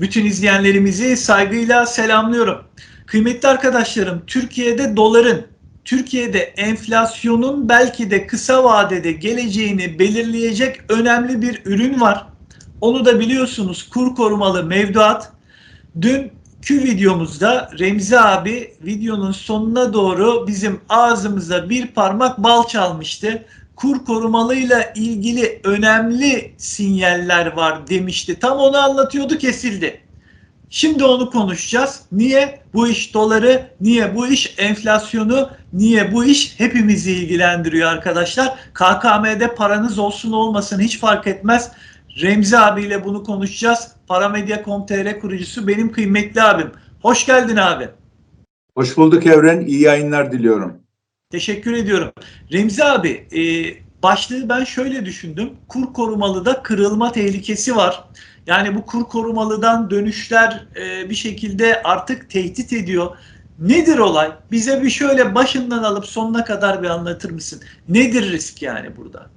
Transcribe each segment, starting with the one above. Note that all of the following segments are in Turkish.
Bütün izleyenlerimizi saygıyla selamlıyorum. Kıymetli arkadaşlarım, Türkiye'de doların, Türkiye'de enflasyonun belki de kısa vadede geleceğini belirleyecek önemli bir ürün var. Onu da biliyorsunuz kur korumalı mevduat. Dünkü videomuzda Remzi abi videonun sonuna doğru bizim ağzımıza bir parmak bal çalmıştı. Kur korumalıyla ilgili önemli sinyaller var demişti. Tam onu anlatıyordu kesildi. Şimdi onu konuşacağız. Niye bu iş doları, niye bu iş enflasyonu, niye bu iş hepimizi ilgilendiriyor arkadaşlar. KKM'de paranız olsun olmasın hiç fark etmez. Remzi abiyle bunu konuşacağız. Paramedya.com.tr kurucusu benim kıymetli abim. Hoş geldin abi. Hoş bulduk Evren. İyi yayınlar diliyorum. Teşekkür ediyorum. Remzi abi, e, başlığı ben şöyle düşündüm. Kur korumalıda kırılma tehlikesi var. Yani bu kur korumalıdan dönüşler e, bir şekilde artık tehdit ediyor. Nedir olay? Bize bir şöyle başından alıp sonuna kadar bir anlatır mısın? Nedir risk yani burada?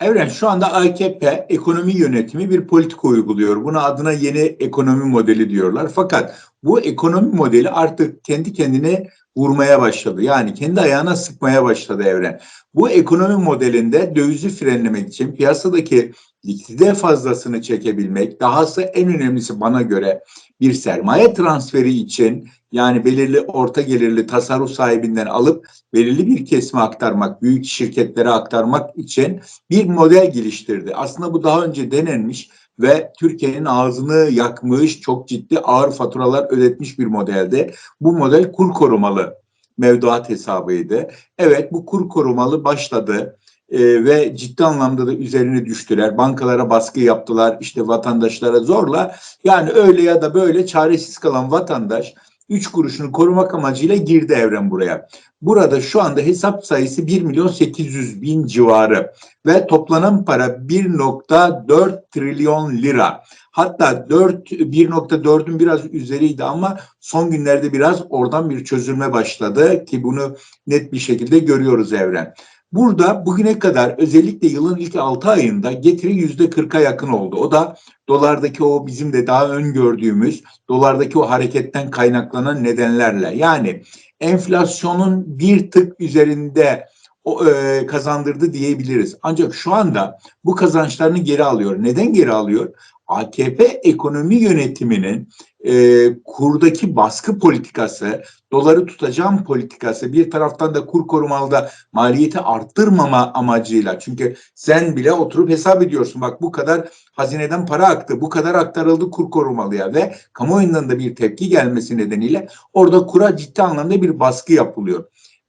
Evren şu anda AKP ekonomi yönetimi bir politika uyguluyor. Buna adına yeni ekonomi modeli diyorlar. Fakat bu ekonomi modeli artık kendi kendine vurmaya başladı. Yani kendi ayağına sıkmaya başladı Evren. Bu ekonomi modelinde dövizi frenlemek için piyasadaki likidite fazlasını çekebilmek, dahası en önemlisi bana göre bir sermaye transferi için yani belirli orta gelirli tasarruf sahibinden alıp belirli bir kesime aktarmak, büyük şirketlere aktarmak için bir model geliştirdi. Aslında bu daha önce denenmiş ve Türkiye'nin ağzını yakmış, çok ciddi ağır faturalar ödetmiş bir modeldi. Bu model kur korumalı mevduat hesabıydı. Evet bu kur korumalı başladı e, ve ciddi anlamda da üzerine düştüler. Bankalara baskı yaptılar, işte vatandaşlara zorla. Yani öyle ya da böyle çaresiz kalan vatandaş 3 kuruşunu korumak amacıyla girdi evren buraya. Burada şu anda hesap sayısı 1 milyon 800 bin civarı ve toplanan para 1.4 trilyon lira. Hatta 4 1.4'ün biraz üzeriydi ama son günlerde biraz oradan bir çözülme başladı ki bunu net bir şekilde görüyoruz evren. Burada bugüne kadar özellikle yılın ilk 6 ayında getiri yüzde 40'a yakın oldu. O da dolardaki o bizim de daha öngördüğümüz dolardaki o hareketten kaynaklanan nedenlerle. Yani enflasyonun bir tık üzerinde o, e, kazandırdı diyebiliriz. Ancak şu anda bu kazançlarını geri alıyor. Neden geri alıyor? AKP ekonomi yönetiminin e, kurdaki baskı politikası, doları tutacağım politikası, bir taraftan da kur korumalıda maliyeti arttırmama amacıyla. Çünkü sen bile oturup hesap ediyorsun. Bak bu kadar hazineden para aktı, bu kadar aktarıldı kur korumalıya ve kamuoyundan da bir tepki gelmesi nedeniyle orada kura ciddi anlamda bir baskı yapılıyor.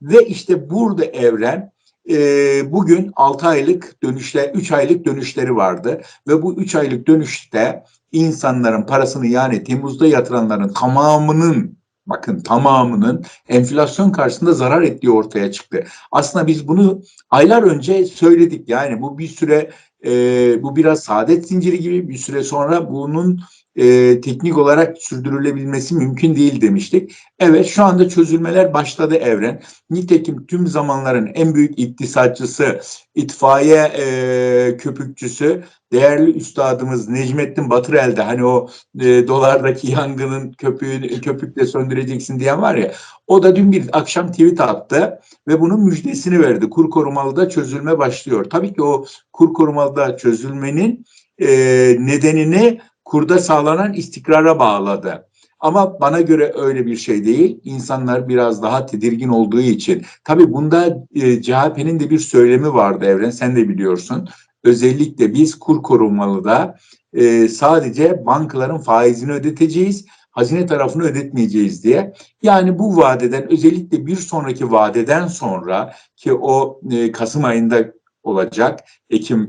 Ve işte burada evren e, bugün 6 aylık dönüşler, 3 aylık dönüşleri vardı ve bu 3 aylık dönüşte insanların parasını yani Temmuz'da yatıranların tamamının bakın tamamının enflasyon karşısında zarar ettiği ortaya çıktı. Aslında biz bunu aylar önce söyledik yani bu bir süre e, bu biraz saadet zinciri gibi bir süre sonra bunun e, teknik olarak sürdürülebilmesi mümkün değil demiştik. Evet şu anda çözülmeler başladı evren. Nitekim tüm zamanların en büyük iktisatçısı, itfaiye e, köpükçüsü, değerli üstadımız Necmettin Batırel de hani o e, dolardaki yangının köpüğünü köpükle söndüreceksin diyen var ya o da dün bir akşam tweet attı ve bunun müjdesini verdi. Kur korumalıda çözülme başlıyor. Tabii ki o kur korumalıda çözülmenin e, nedenini kurda sağlanan istikrara bağladı. Ama bana göre öyle bir şey değil. İnsanlar biraz daha tedirgin olduğu için. Tabii bunda e, CHP'nin de bir söylemi vardı Evren, sen de biliyorsun. Özellikle biz kur korumalıda e, sadece bankaların faizini ödeteceğiz, hazine tarafını ödetmeyeceğiz diye. Yani bu vadeden özellikle bir sonraki vadeden sonra ki o e, Kasım ayında olacak. Ekim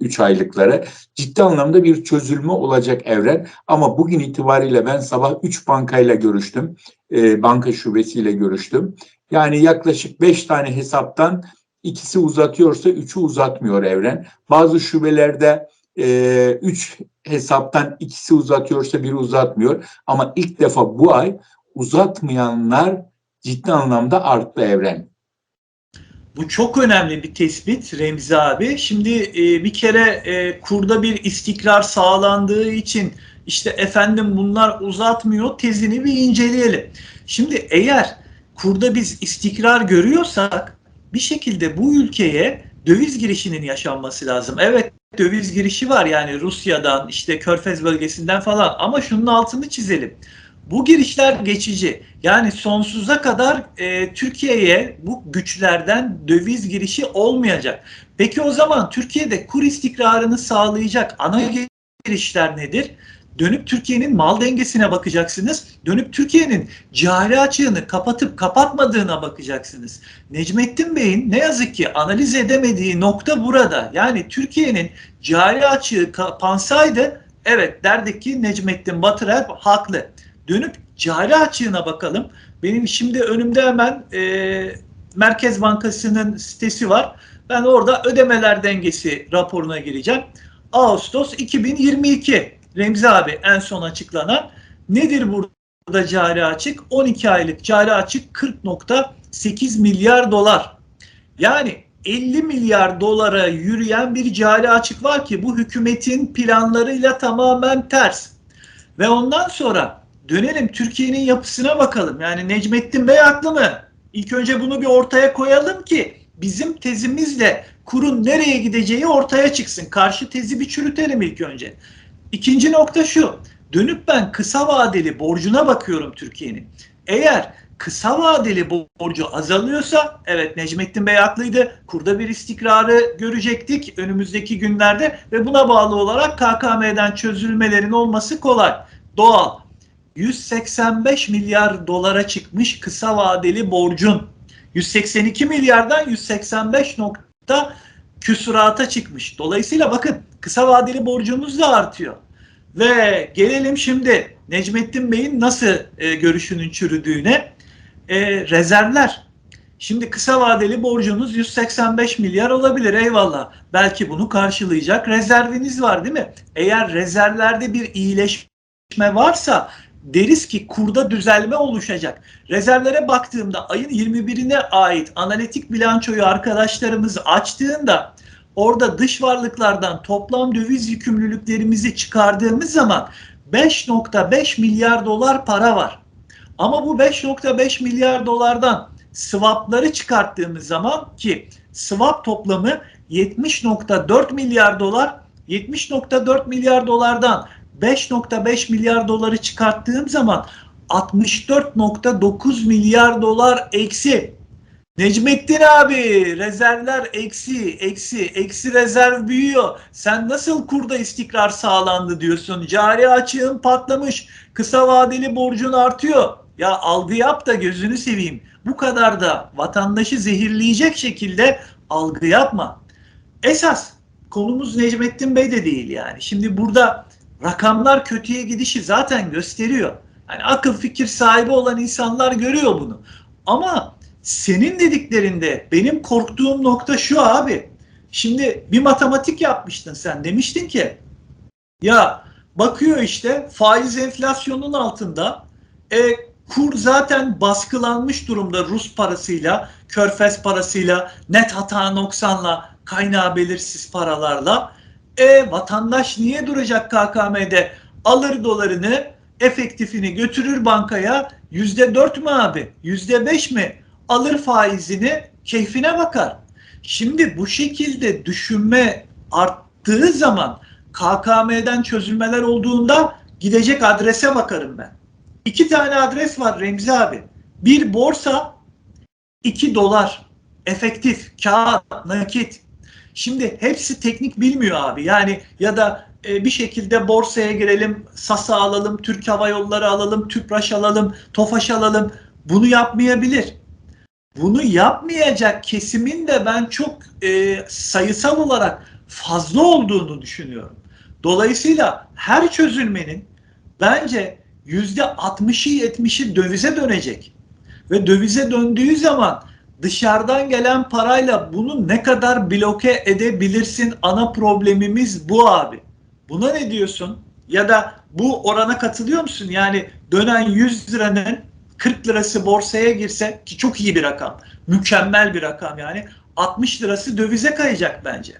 3 e, aylıkları ciddi anlamda bir çözülme olacak evren. Ama bugün itibariyle ben sabah 3 bankayla görüştüm. E, banka şubesiyle görüştüm. Yani yaklaşık 5 tane hesaptan ikisi uzatıyorsa üçü uzatmıyor evren. Bazı şubelerde 3 e, üç hesaptan ikisi uzatıyorsa biri uzatmıyor. Ama ilk defa bu ay uzatmayanlar ciddi anlamda arttı evren. Bu çok önemli bir tespit Remzi abi. Şimdi e, bir kere e, kurda bir istikrar sağlandığı için İşte efendim bunlar uzatmıyor tezini bir inceleyelim. Şimdi eğer kurda biz istikrar görüyorsak bir şekilde bu ülkeye döviz girişinin yaşanması lazım. Evet döviz girişi var yani Rusya'dan işte Körfez bölgesinden falan ama şunun altını çizelim. Bu girişler geçici. Yani sonsuza kadar e, Türkiye'ye bu güçlerden döviz girişi olmayacak. Peki o zaman Türkiye'de kur istikrarını sağlayacak ana girişler nedir? Dönüp Türkiye'nin mal dengesine bakacaksınız. Dönüp Türkiye'nin cari açığını kapatıp kapatmadığına bakacaksınız. Necmettin Bey'in ne yazık ki analiz edemediği nokta burada. Yani Türkiye'nin cari açığı kapansaydı evet derdik ki Necmettin Batırer haklı. Dönüp cari açığına bakalım. Benim şimdi önümde hemen e, Merkez Bankası'nın sitesi var. Ben orada ödemeler dengesi raporuna gireceğim. Ağustos 2022 Remzi abi en son açıklanan nedir burada cari açık? 12 aylık cari açık 40.8 milyar dolar. Yani 50 milyar dolara yürüyen bir cari açık var ki bu hükümetin planlarıyla tamamen ters. Ve ondan sonra dönelim Türkiye'nin yapısına bakalım. Yani Necmettin Bey haklı mı? İlk önce bunu bir ortaya koyalım ki bizim tezimizle kurun nereye gideceği ortaya çıksın. Karşı tezi bir çürütelim ilk önce. İkinci nokta şu. Dönüp ben kısa vadeli borcuna bakıyorum Türkiye'nin. Eğer kısa vadeli borcu azalıyorsa evet Necmettin Bey haklıydı. Kurda bir istikrarı görecektik önümüzdeki günlerde ve buna bağlı olarak KKM'den çözülmelerin olması kolay. Doğal. 185 milyar dolara çıkmış kısa vadeli borcun. 182 milyardan 185 nokta küsurata çıkmış. Dolayısıyla bakın kısa vadeli borcumuz da artıyor. Ve gelelim şimdi Necmettin Bey'in nasıl e, görüşünün çürüdüğüne. E, rezervler. Şimdi kısa vadeli borcunuz 185 milyar olabilir eyvallah. Belki bunu karşılayacak rezerviniz var değil mi? Eğer rezervlerde bir iyileşme varsa deriz ki kurda düzelme oluşacak. Rezervlere baktığımda ayın 21'ine ait analitik bilançoyu arkadaşlarımız açtığında orada dış varlıklardan toplam döviz yükümlülüklerimizi çıkardığımız zaman 5.5 milyar dolar para var. Ama bu 5.5 milyar dolardan swapları çıkarttığımız zaman ki swap toplamı 70.4 milyar dolar 70.4 milyar dolardan 5.5 milyar doları çıkarttığım zaman 64.9 milyar dolar eksi. Necmettin abi rezervler eksi, eksi, eksi rezerv büyüyor. Sen nasıl kurda istikrar sağlandı diyorsun. Cari açığın patlamış. Kısa vadeli borcun artıyor. Ya algı yap da gözünü seveyim. Bu kadar da vatandaşı zehirleyecek şekilde algı yapma. Esas konumuz Necmettin Bey de değil yani. Şimdi burada rakamlar kötüye gidişi zaten gösteriyor. Yani akıl fikir sahibi olan insanlar görüyor bunu. Ama senin dediklerinde benim korktuğum nokta şu abi. Şimdi bir matematik yapmıştın sen. Demiştin ki ya bakıyor işte faiz enflasyonun altında. E, kur zaten baskılanmış durumda Rus parasıyla, körfez parasıyla, net hata noksanla, kaynağı belirsiz paralarla. E vatandaş niye duracak KKM'de? Alır dolarını, efektifini götürür bankaya. Yüzde dört mü abi? Yüzde beş mi? Alır faizini, keyfine bakar. Şimdi bu şekilde düşünme arttığı zaman KKM'den çözülmeler olduğunda gidecek adrese bakarım ben. İki tane adres var Remzi abi. Bir borsa, iki dolar. Efektif, kağıt, nakit. Şimdi hepsi teknik bilmiyor abi. Yani ya da e, bir şekilde borsaya girelim, Sasa alalım, Türk Hava Yolları alalım, Tüpraş alalım, Tofaş alalım. Bunu yapmayabilir. Bunu yapmayacak kesimin de ben çok e, sayısal olarak fazla olduğunu düşünüyorum. Dolayısıyla her çözülmenin bence yüzde 60'ı 70'i dövize dönecek. Ve dövize döndüğü zaman dışarıdan gelen parayla bunu ne kadar bloke edebilirsin ana problemimiz bu abi. Buna ne diyorsun? Ya da bu orana katılıyor musun? Yani dönen 100 liranın 40 lirası borsaya girse ki çok iyi bir rakam. Mükemmel bir rakam yani. 60 lirası dövize kayacak bence.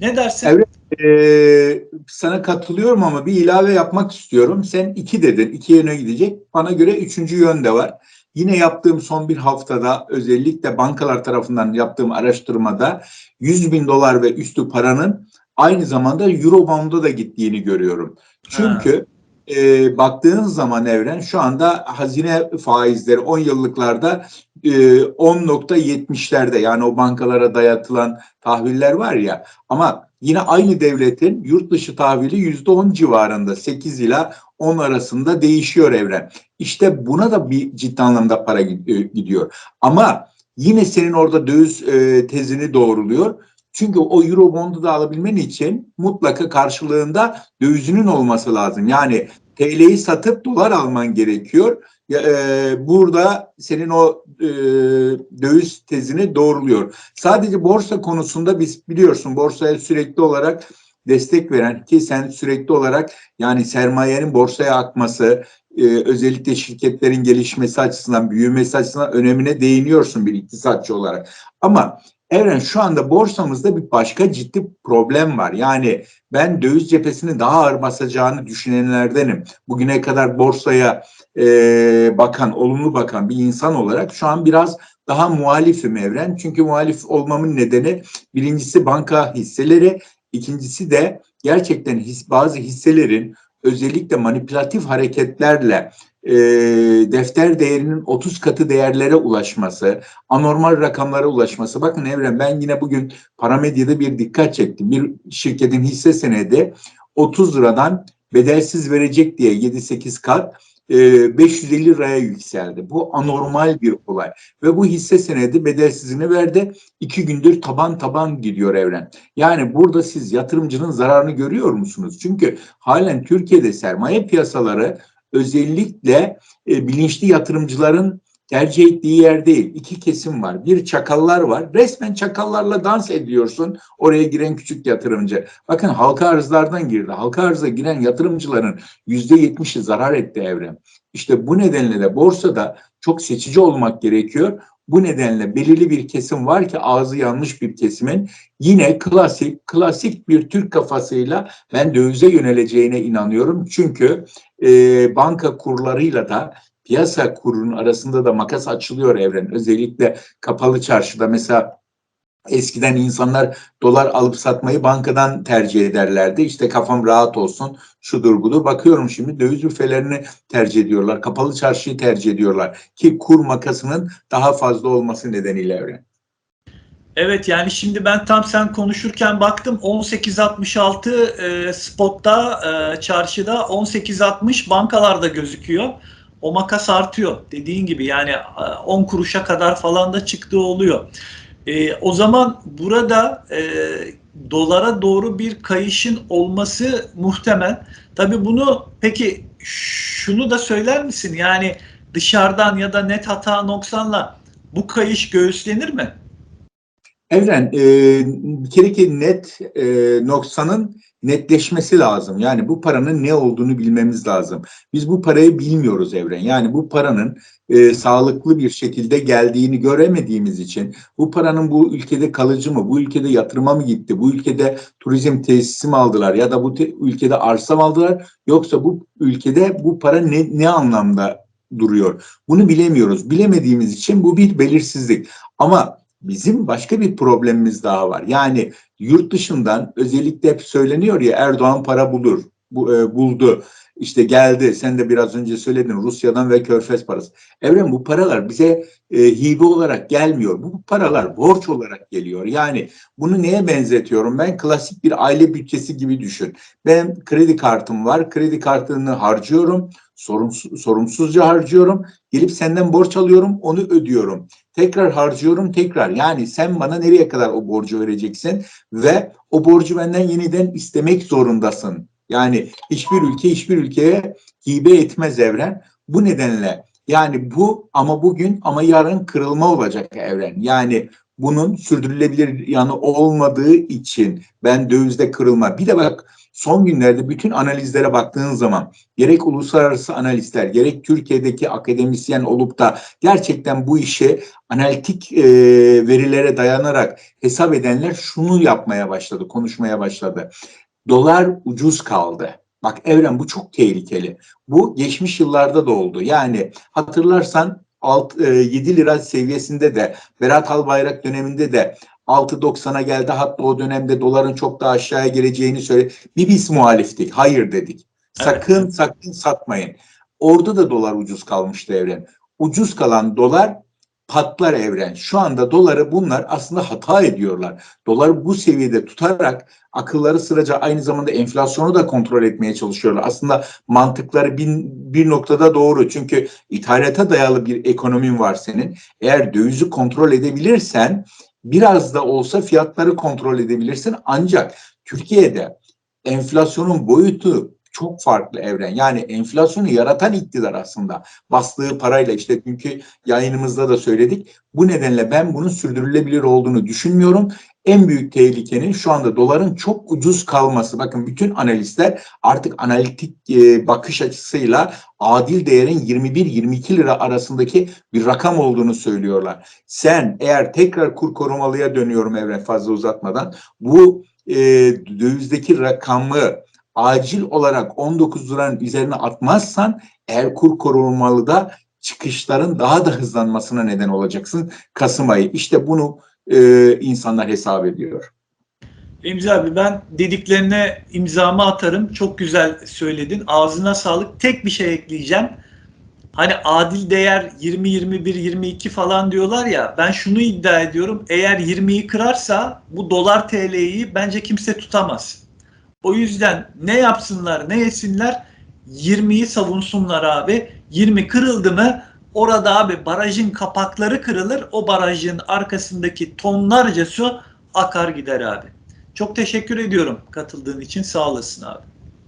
Ne dersin? Evet. Ee, sana katılıyorum ama bir ilave yapmak istiyorum. Sen iki dedin, iki yöne gidecek. Bana göre üçüncü yön de var. Yine yaptığım son bir haftada özellikle bankalar tarafından yaptığım araştırmada 100 bin dolar ve üstü paranın aynı zamanda Eurobond'a da gittiğini görüyorum. Çünkü e, baktığınız zaman Evren şu anda hazine faizleri 10 yıllıklarda e, 10.70'lerde yani o bankalara dayatılan tahviller var ya ama yine aynı devletin yurt dışı tahvili %10 civarında 8 ila 10 arasında değişiyor Evren. İşte buna da bir ciddi anlamda para gidiyor. Ama yine senin orada döviz e, tezini doğruluyor. Çünkü o Eurobond'u da alabilmen için mutlaka karşılığında dövizinin olması lazım. Yani TL'yi satıp dolar alman gerekiyor. E, burada senin o e, döviz tezini doğruluyor. Sadece borsa konusunda biz biliyorsun borsaya sürekli olarak destek veren ki sen sürekli olarak yani sermayenin borsaya akması, e, özellikle şirketlerin gelişmesi açısından, büyümesi açısından önemine değiniyorsun bir iktisatçı olarak. Ama Evren şu anda borsamızda bir başka ciddi problem var. Yani ben döviz cephesini daha ağır basacağını düşünenlerdenim. Bugüne kadar borsaya e, bakan, olumlu bakan bir insan olarak şu an biraz daha muhalifim Evren. Çünkü muhalif olmamın nedeni birincisi banka hisseleri, ikincisi de gerçekten his, bazı hisselerin özellikle manipülatif hareketlerle e, defter değerinin 30 katı değerlere ulaşması, anormal rakamlara ulaşması. Bakın Evren ben yine bugün Paramedya'da bir dikkat çektim. Bir şirketin hisse senedi 30 liradan bedelsiz verecek diye 7-8 kat 550 liraya yükseldi. Bu anormal bir olay. Ve bu hisse senedi bedelsizini verdi. İki gündür taban taban gidiyor evren. Yani burada siz yatırımcının zararını görüyor musunuz? Çünkü halen Türkiye'de sermaye piyasaları özellikle e, bilinçli yatırımcıların tercih ettiği yer değil. İki kesim var. Bir çakallar var. Resmen çakallarla dans ediyorsun. Oraya giren küçük yatırımcı. Bakın halka arzlardan girdi. Halka arıza giren yatırımcıların yüzde yetmişi zarar etti evren. İşte bu nedenle de borsada çok seçici olmak gerekiyor. Bu nedenle belirli bir kesim var ki ağzı yanmış bir kesimin yine klasik klasik bir Türk kafasıyla ben dövize yöneleceğine inanıyorum. Çünkü e, banka kurlarıyla da piyasa kurunun arasında da makas açılıyor evren. Özellikle kapalı çarşıda mesela eskiden insanlar dolar alıp satmayı bankadan tercih ederlerdi. İşte kafam rahat olsun şudur budur. Bakıyorum şimdi döviz büfelerini tercih ediyorlar. Kapalı çarşıyı tercih ediyorlar. Ki kur makasının daha fazla olması nedeniyle evren. Evet yani şimdi ben tam sen konuşurken baktım 18.66 e, spotta e, çarşıda 18.60 bankalarda gözüküyor o makas artıyor. Dediğin gibi yani 10 kuruşa kadar falan da çıktığı oluyor. E, o zaman burada e, dolara doğru bir kayışın olması muhtemel. Tabii bunu peki şunu da söyler misin? Yani dışarıdan ya da net hata noksanla bu kayış göğüslenir mi? Evren, e, bir kere ki net e, noksanın netleşmesi lazım. Yani bu paranın ne olduğunu bilmemiz lazım. Biz bu parayı bilmiyoruz Evren. Yani bu paranın e, sağlıklı bir şekilde geldiğini göremediğimiz için bu paranın bu ülkede kalıcı mı, bu ülkede yatırıma mı gitti, bu ülkede turizm tesisi mi aldılar ya da bu ülkede arsa mı aldılar yoksa bu ülkede bu para ne, ne anlamda duruyor? Bunu bilemiyoruz. Bilemediğimiz için bu bir belirsizlik. Ama bizim başka bir problemimiz daha var. Yani yurt dışından özellikle hep söyleniyor ya Erdoğan para bulur, bu, e, buldu. İşte geldi sen de biraz önce söyledin Rusya'dan ve Körfez parası. Evren bu paralar bize e, hibe olarak gelmiyor. Bu paralar borç olarak geliyor. Yani bunu neye benzetiyorum ben? Klasik bir aile bütçesi gibi düşün. Ben kredi kartım var. Kredi kartını harcıyorum. Sorumsuz, sorumsuzca harcıyorum. Gelip senden borç alıyorum, onu ödüyorum. Tekrar harcıyorum, tekrar. Yani sen bana nereye kadar o borcu vereceksin ve o borcu benden yeniden istemek zorundasın. Yani hiçbir ülke hiçbir ülkeye hibe etmez evren. Bu nedenle yani bu ama bugün ama yarın kırılma olacak evren. Yani bunun sürdürülebilir yanı olmadığı için ben dövizde kırılma. Bir de bak son günlerde bütün analizlere baktığın zaman gerek uluslararası analistler gerek Türkiye'deki akademisyen olup da gerçekten bu işi analitik e, verilere dayanarak hesap edenler şunu yapmaya başladı, konuşmaya başladı. Dolar ucuz kaldı. Bak Evren bu çok tehlikeli. Bu geçmiş yıllarda da oldu. Yani hatırlarsan alt, e, 7 lira seviyesinde de Berat Albayrak döneminde de 6.90'a geldi. Hatta o dönemde doların çok daha aşağıya geleceğini söyle. Bir biz muhaliftik. Hayır dedik. Sakın sakın satmayın. Orada da dolar ucuz kalmıştı Evren. Ucuz kalan dolar patlar Evren. Şu anda doları bunlar aslında hata ediyorlar. Doları bu seviyede tutarak akılları sıraca aynı zamanda enflasyonu da kontrol etmeye çalışıyorlar. Aslında mantıkları bir, bir noktada doğru. Çünkü ithalata dayalı bir ekonomin var senin. Eğer dövizi kontrol edebilirsen biraz da olsa fiyatları kontrol edebilirsin. Ancak Türkiye'de enflasyonun boyutu çok farklı evren. Yani enflasyonu yaratan iktidar aslında. Bastığı parayla işte dünkü yayınımızda da söyledik. Bu nedenle ben bunun sürdürülebilir olduğunu düşünmüyorum. En büyük tehlikenin şu anda doların çok ucuz kalması. Bakın bütün analistler artık analitik e, bakış açısıyla adil değerin 21-22 lira arasındaki bir rakam olduğunu söylüyorlar. Sen eğer tekrar kur korumalıya dönüyorum evren fazla uzatmadan bu e, dövizdeki rakamı acil olarak 19 liranın üzerine atmazsan eğer kur korumalı da çıkışların daha da hızlanmasına neden olacaksın Kasım ayı. İşte bunu e, insanlar hesap ediyor. Remzi abi ben dediklerine imzamı atarım. Çok güzel söyledin. Ağzına sağlık. Tek bir şey ekleyeceğim. Hani adil değer 20, 21, 22 falan diyorlar ya. Ben şunu iddia ediyorum. Eğer 20'yi kırarsa bu dolar TL'yi bence kimse tutamaz. O yüzden ne yapsınlar ne yesinler 20'yi savunsunlar abi. 20 kırıldı mı orada abi barajın kapakları kırılır. O barajın arkasındaki tonlarca su akar gider abi. Çok teşekkür ediyorum katıldığın için. Sağ olasın abi.